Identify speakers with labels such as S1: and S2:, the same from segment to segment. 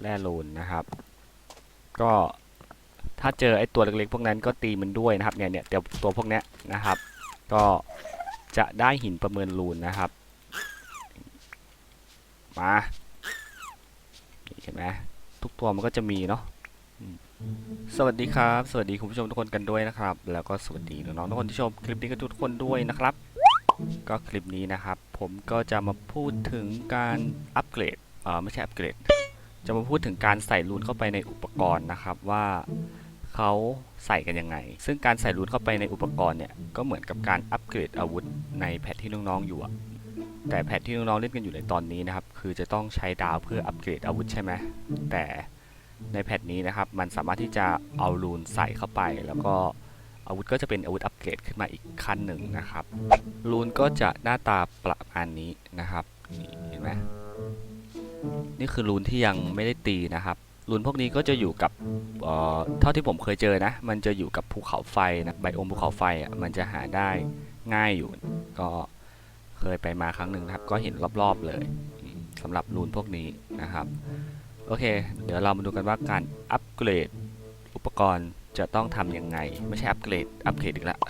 S1: แร่ลูนนะครับ ก็ถ้าเจอไอ้ตัวเล็กๆพวกนั้นก็ตีมันด้วยนะครับเนี่ยเนี่ยเดี๋ยวตัวพวกเนี้ยนะครับ ก็จะได้หินประเมินลูนนะครับมาเห็นไหมทุกตัวมันก็จะมีเนาะสวัสดีครับ สวัสดีคุณผู้ชมทุกคนกันด้วยนะครับ แล้วก็สวัสดีน้องๆทุกคนที่ชมคลิปนี้กันทุกคนด้วยนะครับ ก็คลิปนี้นะครับ ผมก็จะมาพูดถึงการอัปเกรดเออไม่ใช่อัปเกรด จะมาพูดถึงการใส่รูนเข้าไปในอุปกรณ์นะครับว่าเขาใส่กันยังไง ซึ่งการใส่รูนเข้าไปในอุปกรณ์เนี่ยก็เหมือนกับการอัปเกรดอาวุธในแพทที่น้องๆอยู่อะแต่แพทที่น้องๆเล่นกันอยู่ในตอนนี้นะครับ คือจะต้องใช้ดาวเพื่ออัปเกรดอาวุธใช่ไหมแต่ในแพทนี้นะครับ มันสามารถที่จะเอารูนใส่เข้าไป แล้วก็อาวุธก็จะเป็นอาวุธอัปเกรดขึ้นมาอีกขั้นหนึ่งนะครับ รูนก็จะหน้าตาประมาณนี้นะครับเห็นไหม นี่คือรูนที่ยังไม่ได้ตีนะครับรูนพวกนี้ก็จะอยู่กับเท่าที่ผมเคยเจอนะ มันจะอยู่กับภูเขาไฟนะไบโอมภูเขาไฟอะมันจะหาได้ง่ายอยู่ก็เคยไปมาครั้งหนึ่งครับ ก็เห็นรอบๆเลยสำหรับรูนพวกนี้นะครับโอเค เดี๋ยวเรามาดูกันว่าการอัปเกรดอุปกรณ์จะต้องทำยังไง ไม่ใช่อัปเกรดอัปเกรดอีกแล้ว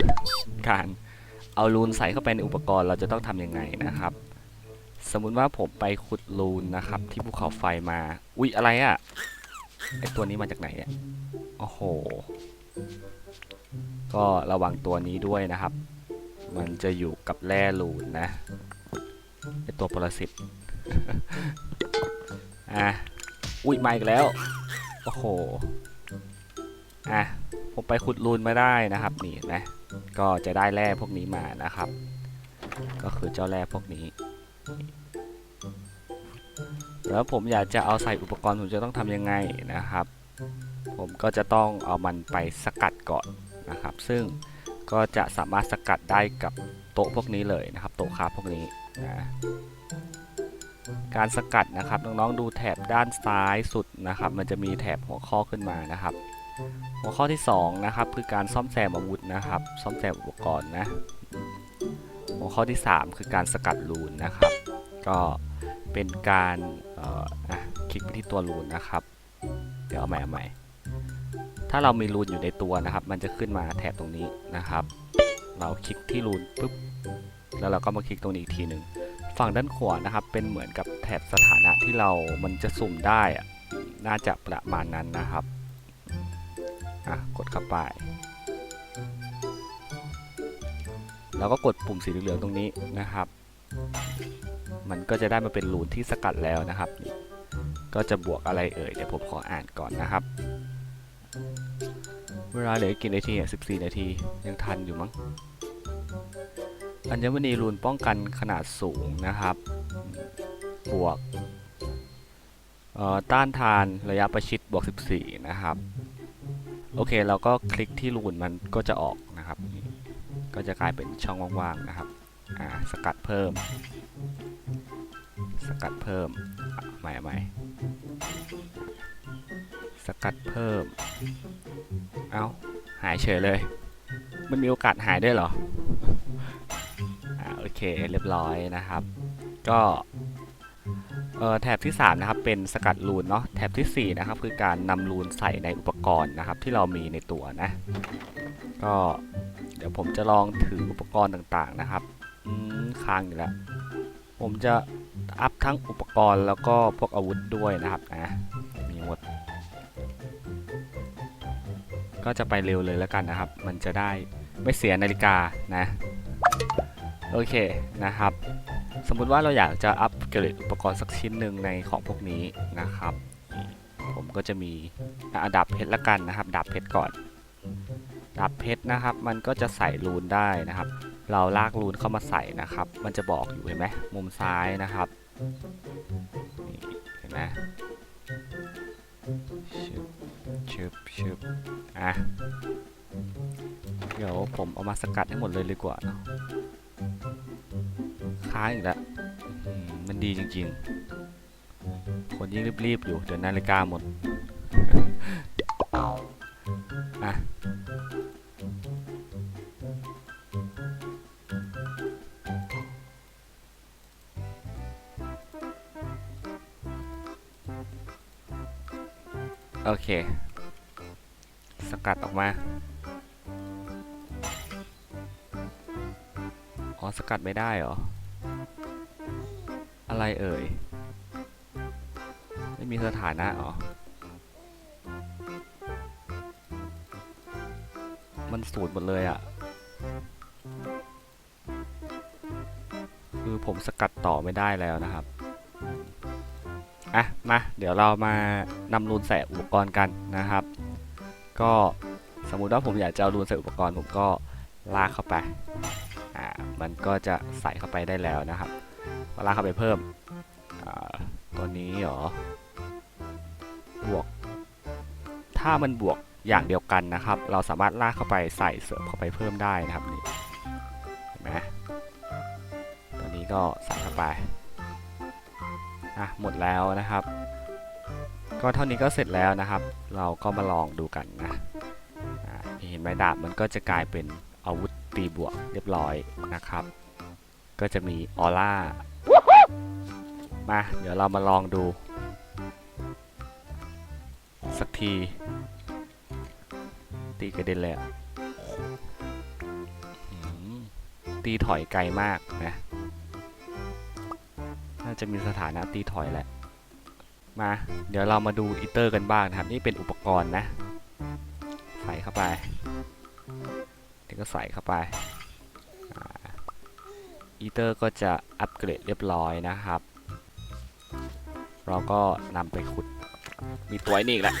S1: การเอารูนใส่เข้าไปในอุปกรณ์เราจะต้องทำยังไงนะครับ สมมุติว่าผมไปขุดรูนนะครับ ที่ภูเขาไฟมา อุ๊ยอะไรอะ่ะไอตัวนี้มาจากไหนเนี่ยโอ้โห ก็ระวังตัวนี้ด้วยนะครับ มันจะอยู่กับแร่รูนนะไอตัวปรสิตอะอุ๊ยมาอีกแล้วโอ้โหอะผมไปขุดรูนมาได้นะครับนี่นไหมก็จะได้แร่พวกนี้มานะครับ ก็คือเจ้าแร่พวกนี้ แล้วผมอยากจะเอาใส่อุปกรณ์ผมจะต้องทำยังไงนะครับ ผมก็จะต้องเอามันไปสกัดก่อนนะครับ ซึ่งก็จะสามารถสกัดได้กับโต๊ะพวกนี้เลยนะครับ โต๊ะคาพวกนี้นะการสกัดนะครับน้องๆดูแถบด้านซ้ายสุดนะครับ มันจะมีแถบหัวข้อขึ้นมานะครับ หัวข้อที่สองนะครับคือการซ่อมแซมอาวุธนะครับ ซ่อมแซมอุปกรณ์นะหัวข้อที่สามคือการสกัดรูนนะครับ ก็เป็นการอออะคลิกไปที่ตัวรูนนะครับ เดี๋ยวเอาใหม่เอาใหม่ ถ้าเรามีรูนอยู่ในตัวนะครับ มันจะขึ้นมาแถบตรงนี้นะครับ เราคลิกที่รูนปุ๊บแล้วเราก็มาคลิกตรงนี้อีกทีหนึ่งฝั่งด้านขวานะครับ เป็นเหมือนกับแถบสถานะที่เรา มันจะสุ่มได้อะน่าจะประมาณนั้นนะครับอะกดเข้าไป แล้วก็กดปุ่มสีเหลืองตรงนี้นะครับ มันก็จะได้มาเป็นรูนที่สกัดแล้วนะครับ ก็จะบวกอะไรเอ่ยเดี๋ยวผมขออ่านก่อนนะครับ เวลาเหลืออีกกี่นาทีอะ14 นาทียังทันอยู่มั้งอัญมณีรูนป้องกันขนาดสูงนะครับ บวกต้านทานระยะประชิดบวก 14 นะครับ โอเคเราก็คลิกที่รูนมันก็จะออกนะครับ ก็จะกลายเป็นช่องว่างๆนะครับ สกัดเพิ่ม สกัดเพิ่มใหม่ใหม่สกัดเพิ่ม เอาหายเฉยเลย มันมีโอกาสหายด้วยเหรออ่าโอเค เรียบร้อยนะครับ ก็เออแถบที่ 3 นะครับ เป็นสกัดรูนเนาะแถบทีสี่ 4 นะครับ คือการนำรูนใส่ในอุปกรณ์นะครับ ที่เรามีในตัวนะ ก็เดี๋ยวผมจะลองถืออุปกรณ์ต่างๆนะครับค้างอยู่แล้วผมจะ อัพทั้งอุปกรณ์แล้วก็พวกอาวุธด้วยนะครับนะมีหมด ก็จะไปเร็วเลยแล้วกันนะครับ มันจะได้ไม่เสียนาฬิกานะโอเคนะครับ สมมุติว่าเราอยากจะอัปเกรดอุปกรณ์สักชิ้นหนึ่งในของพวกนี้นะครับ ผมก็จะมีอะดับเพชรละกันนะครับ ดับเพชรก่อน ดับเพชรนะครับ มันก็จะใส่รูนได้นะครับ เราลากรูนเข้ามาใส่นะครับ มันจะบอกอยู่เห็นไหมมุมซ้ายนะครับ เห็นไหมชึบชึบชึบอะ เดี๋ยวผมเอามาสกัดให้หมดเลยดีกว่าเนาะค้างอีกแล้วมันดีจริงๆ คนยิ่งรีบๆอยู่ เดี๋ยวนาฬิกาหมด สกัดออกมา อ๋อ สกัดไม่ได้เหรอ อะไรเอ่ย ไม่มีสถานะเหรอ มันสูตรหมดเลยอะ่ะ คือผมสกัดต่อไม่ได้แล้วนะครับ อะมาเดี๋ยวเรามานำรูนใส่อุปกรณ์กันนะครับ ก็สมมุติว่าผมอยากจะเอารูนใส่อุปกรณ์ผมก็ลากเข้าไปอ่ามันก็จะใส่เข้าไปได้แล้วนะครับก็ลากเข้าไปเพิ่มอ่าตัวนี้หรอบวก ถ้ามันบวกอย่างเดียวกันนะครับ เราสามารถลากเข้าไปใส่เสริมเข้าไปเพิ่มได้นะครับนี่เห็นไหมตัวนี้ก็ใส่เข้าไป อะหมดแล้วนะครับ ก็เท่านี้ก็เสร็จแล้วนะครับ เราก็มาลองดูกันนะเห็นไหมดาบมันก็จะกลายเป็นอาวุธตีบวกเรียบร้อยนะครับ ก็จะมีออร่ามาเดี๋ยวเรามาลองดู สักที ตีกระเด็นเลยอะอื้อหือตีถอยไกลมากนะ จะมีสถานะตีถอยแหละมา เดี๋ยวเรามาดูอีเตอร์กันบ้างนะครับ นี่เป็นอุปกรณ์นะ ใส่เข้าไปเดี๋ยวก็ใส่เข้าไปอีเตอร์ก็จะอัปเกรดเรียบร้อยนะครับ เราก็นำไปขุด มีตัวนี่อีกแล้ว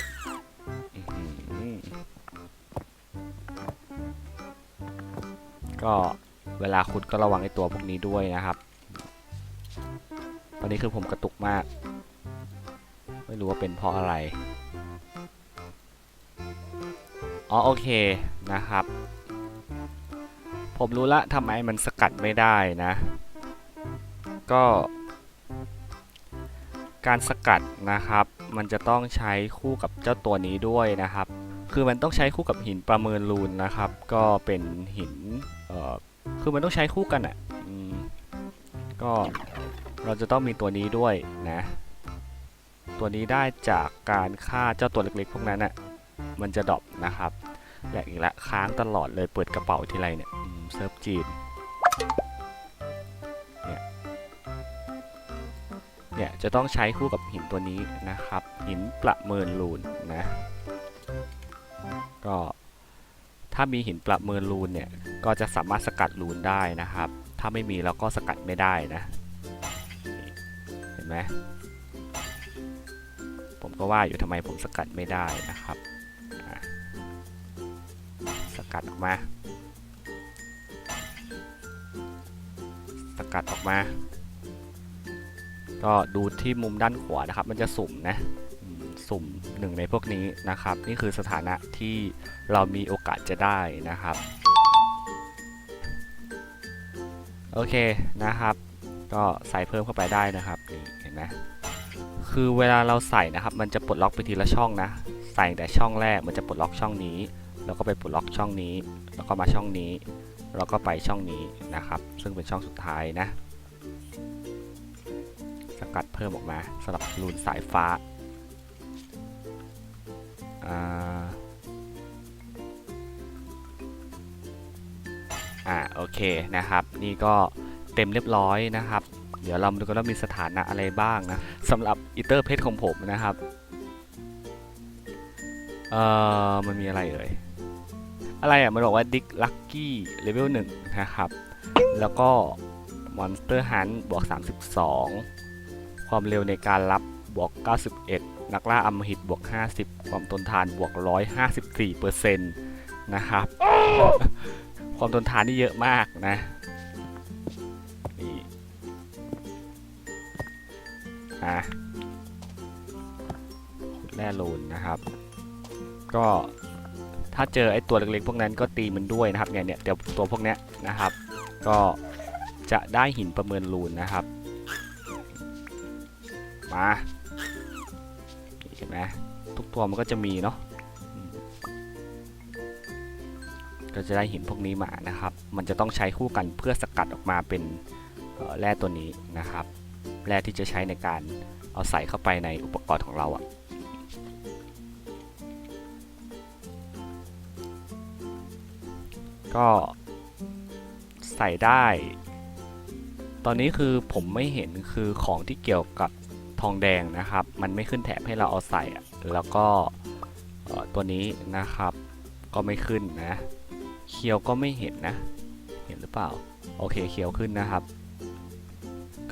S1: ก็เวลาขุดก็ระวังไอตัวพวกนี้ด้วยนะครับ ตอนนี้คือผมกระตุกมาก ไม่รู้ว่าเป็นเพราะอะไร อ๋อโอเคนะครับ ผมรู้ละทำไมมันสกัดไม่ได้นะ ก็ การสกัดนะครับ มันจะต้องใช้คู่กับเจ้าตัวนี้ด้วยนะครับ คือมันต้องใช้คู่กับหินประเมินรูนนะครับ ก็เป็นหิน เอ่อ คือมันต้องใช้คู่กันอะ่ะก็ เราจะต้องมีตัวนี้ด้วยนะ ตัวนี้ได้จากการฆ่าเจ้าตัวเล็กๆ พวกนั้นอะ มันจะดรอปนะครับอย่างอีกละค้างตลอดเลยเปิดกระเป๋าทีไรเนี่ยเซิร์ฟจีนเนี่ยเนี่ยจะต้องใช้คู่กับหินตัวนี้นะครับ หินประเมินรูนนะก็ถ้ามีหินประเมินรูนเนี่ยก็จะสามารถสกัดรูนได้นะครับ ถ้าไม่มีเราก็สกัดไม่ได้นะ ไหมผมก็ว่าอยู่ทำไมผมสกัดไม่ได้นะครับ สกัดออกมา สกัดออกมา ก็ดูที่มุมด้านขวานะครับ มันจะสุ่มนะ สุ่มหนึ่งในพวกนี้นะครับ นี่คือสถานะที่เรามีโอกาสจะได้นะครับ โอเคนะครับ ก็ใส่เพิ่มเข้าไปได้นะครับนี่ ห็นไหมคือเวลาเราใส่นะครับ มันจะปลดล็อกไปทีละช่องนะ ใส่แต่ช่องแรกมันจะปลดล็อกช่องนี้ แล้วก็ไปปลดล็อกช่องนี้ แล้วก็มาช่องนี้แล้วก็ไปช่องนี้นะครับ ซึ่งเป็นช่องสุดท้ายนะ สกัดเพิ่มออกมาสำหรับรูนสายฟ้าอ่าอ่าโอเคนะครับ นี่ก็เต็มเรียบร้อยนะครับ เดี๋ยวเรามาดูกันว่ามีสถานะอะไรบ้างนะสำหรับอีเตอร์เพชรของผมนะครับ เอ่อ มันมีอะไรเอ่ย อะไรอะ มันบอกว่าดิกลักกี้เลเวลหนึ่งนะครับ แล้วก็มอนสเตอร์ฮันบวก 32 ความเร็วในการรับบวก 91 นักล่าอำมหิตบวก 50 ความทนทานบวก 154เปอร์เซ็นต์นะครับ ความทนทานนี่เยอะมากนะะขุดแร่โลนนะครับ ก็ถ้าเจอไอ้ตัวเล็กๆพวกนั้นก็ตีมันด้วยนะครับเนี่ยเนี่ยเดี๋ยวตัวพวกเนี้ยนะครับ ก็จะได้หินประเมินรูนนะครับ มาเห็นไหมทุกตัวมันก็จะมีเนาะก็จะได้หินพวกนี้มานะครับ มันจะต้องใช้คู่กันเพื่อสกัดออกมาเป็นแร่ตัวนี้นะครับ แรกที่จะใช้ในการเอาใส่เข้าไปในอุปกรณ์ของเราอะก็ใส่ได้ ตอนนี้คือผมไม่เห็นคือของที่เกี่ยวกับทองแดงนะครับ มันไม่ขึ้นแถบให้เราเอาใส่แล้วก็ตัวนี้นะครับ ก็ไม่ขึ้นนะเคียวก็ไม่เห็นนะ เห็นหรือเปล่า โอเคเคียวขึ้นนะครับ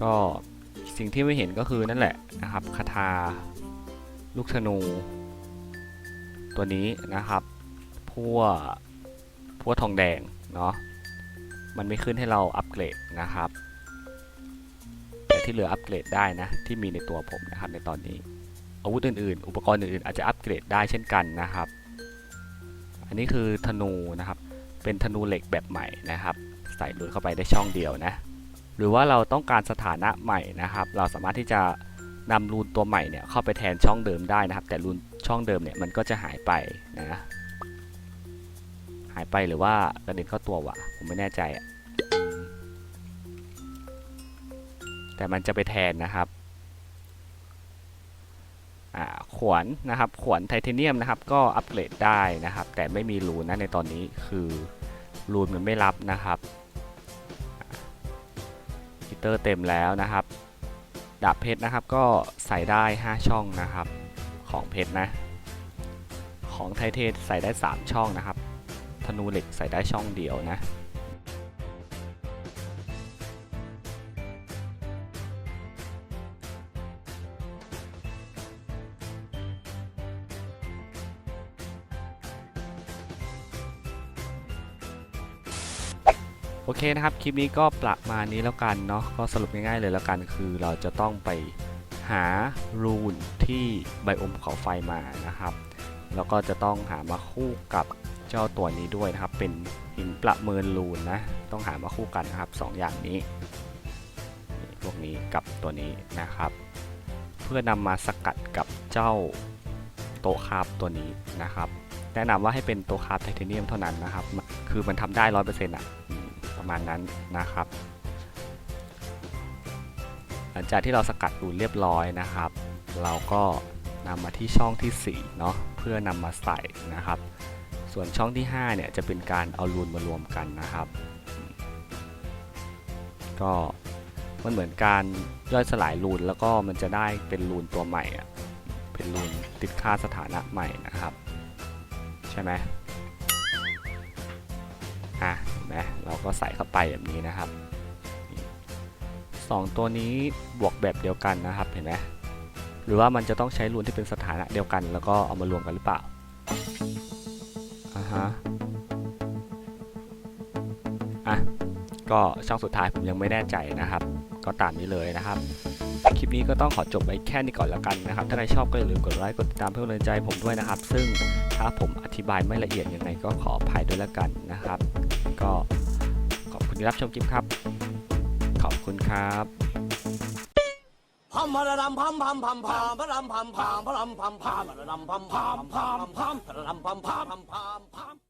S1: ก็ สิ่งที่ไม่เห็นก็คือนั่นแหละนะครับคาถาลูกธนู ตัวนี้นะครับพวกพวกทองแดงเนาะมันไม่ขึ้นให้เราอัปเกรดนะครับแต่ที่เหลืออัปเกรดได้นะที่มีในตัวผมนะครับในตอนนี้อาวุธอื่นๆ อุปกรณ์อื่นๆอาจจะอัปเกรดได้เช่นกันนะครับ อันนี้คือธนูนะครับเป็นธนูเหล็กแบบใหม่นะครับ ใส่ลุนเข้าไปได้ช่องเดียวนะ หรือว่าเราต้องการสถานะใหม่นะครับ เราสามารถที่จะนำรูนตัวใหม่เนี่ยเข้าไปแทนช่องเดิมได้นะครับ แต่รูนช่องเดิมเนี่ยมันก็จะหายไปนะหายไปหรือว่ากระเด็นเข้าตัววะผมไม่แน่ใจอะแต่มันจะไปแทนนะครับขวานนะครับขวานไทเทเนียมนะครับ ก็อัปเกรดได้นะครับ แต่ไม่มีรูนนะในตอนนี้คือรูนมันไม่รับนะครับ เตอร์เต็มแล้วนะครับ ดาบเพชรนะครับก็ใส่ได้ 5 ช่องนะครับ ของเพชรนะ ของไทเทนใส่ได้ 3 ช่องนะครับ ธนูเหล็กใส่ได้ช่องเดียวนะ เคนะครับ คลิปนี้ก็ประมาณนี้แล้วกันเนาะก็สรุปง่ายๆเลยแล้วกัน คือเราจะต้องไปหารูนที่ไบโอมเขาไฟมานะครับ แล้วก็จะต้องหามาคู่กับเจ้าตัวนี้ด้วยนะครับ เป็นหินประเมินรูนนะ ต้องหามาคู่กันนะครับสองอย่างนี้พวกนี้กับตัวนี้นะครับ เพื่อนำมาสกัดกับเจ้าโตคาบตัวนี้นะครับ แนะนำว่าให้เป็นโตคาบไทเทเนียมเท่านั้นนะครับ คือมันทำได้ร้อยเปอร์เซ็นต์อะ ประมาณนั้นนะครับ หลังจากที่เราสกัดรูเรียบร้อยนะครับ เราก็นำมาที่ช่องที่4เนาะเพื่อนำมาใส่นะครับ ส่วนช่องที่5เนี่ยจะเป็นการเอารูนมารวมกันนะครับ ก็มันเหมือนการย่อยสลายรูนแล้วก็มันจะได้เป็นรูนตัวใหม่อะเป็นรูนติดค่าสถานะใหม่นะครับ ใช่ไหมอะ นไหมเราก็ใส่เข้าไปแบบนี้นะครับสองตัวนี้บวกแบบเดียวกันนะครับเห็นไหมหรือว่ามันจะต้องใช้รูนที่เป็นสถานะเดียวกัน แล้วก็เอามารวมกันหรือเปล่าอ่าฮะอะก็ช่องสุดท้ายผมยังไม่แน่ใจนะครับ ก็ตามนี้เลยนะครับ คลิปนี้ก็ต้องขอจบไว้แค่นี้ก่อนแล้วกันนะครับ ถ้าใครชอบก็อย่าลืมกดไลค์กดติดตามเพื่อเป็นกำลังใจผมด้วยนะครับ ซึ่งถ้าผมอธิบายไม่ละเอียดยังไงก็ขออภัยด้วยแล้วกันนะครับ ก็ขอบคุณที่รับชมคลิปครับ ขอบคุณครับ
S2: Pam pararam pam pam pam pam param pam pam param pam pam pararam pam pam pam pam pararam pam pam pam pam pam